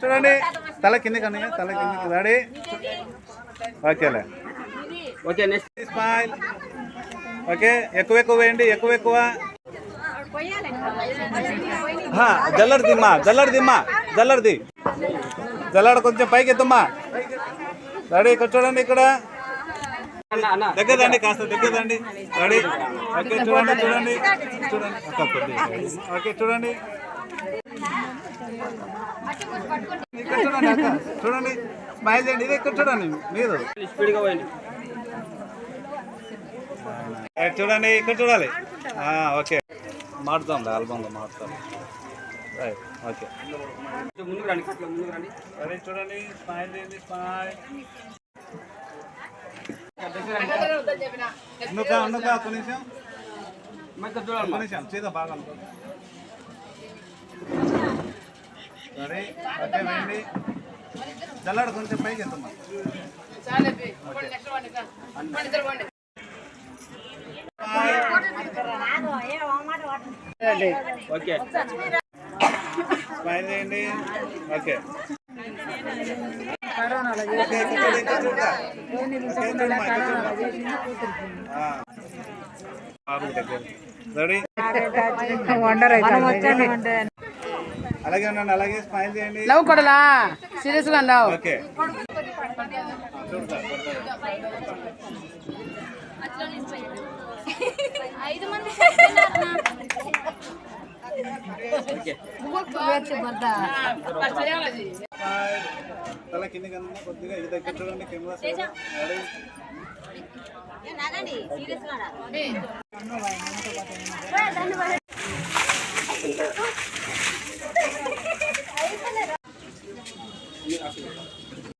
చూడండి తల కింది కన్నా తల కిందికి రెడీ ఓకేలే. ఓకే నెక్స్ట్ స్మైల్ ఓకే ఎక్కువ ఎక్కువ వేయండి ఎక్కువ ఎక్కువ. హా, జల్లడి దిమ్మా జల్లడి దిమ్మా జల్లడిది. జల్లడ కొంచెం పైకి ఎత్తమ్మా రెడీ ఇక్కడ చూడండి ఇక్కడ. దగ్గరదండి కాస్త దగ్గరదండి. రెడీ? ఓకే చూడండి చూడండి. చూడండి. ఓకే చూడండి. ఇక్కడ చూడండి చూడండి. స్మైల్ చేయండి ఇది ఇక్కడ చూడండి. మీరు. స్పీడ్గా పోయండి ఇక్కడ చూడండి. ఇక్కడ చూడాలి. ఓకే. మారుతాం ఆల్బంలో మారుతాం రైట్ ఓకే. కొంచెం ముందుకు రండి కొంచెం ముందుకు రండి. రెడీ చూడండి. స్మైల్ చేయండి స్మైల్. సీదా బాగా రెడీ ఓకే వేయండి చల్లాడు కొంచెం పైకి ఎత్తమ్మా. ఓకే. ఓకే ఓకే, ఇక్కడ చూడు, ఇక్కడ చూడురా. ఓకే, చూడమ్మా, ఇక్కడ చూడు. ఆ. బాబు దగ్గర. రెడీ అలాగే ఉండండి అలాగే స్మైల్ చేయండి లవ్ కొడలా సీరియస్గా ఉండవు ఓకే ఐదు మంది స్మైల్. తల కింద కన్నా కొద్దిగా ఇది దగ్గర చూడండి కెమెరా సైడ్.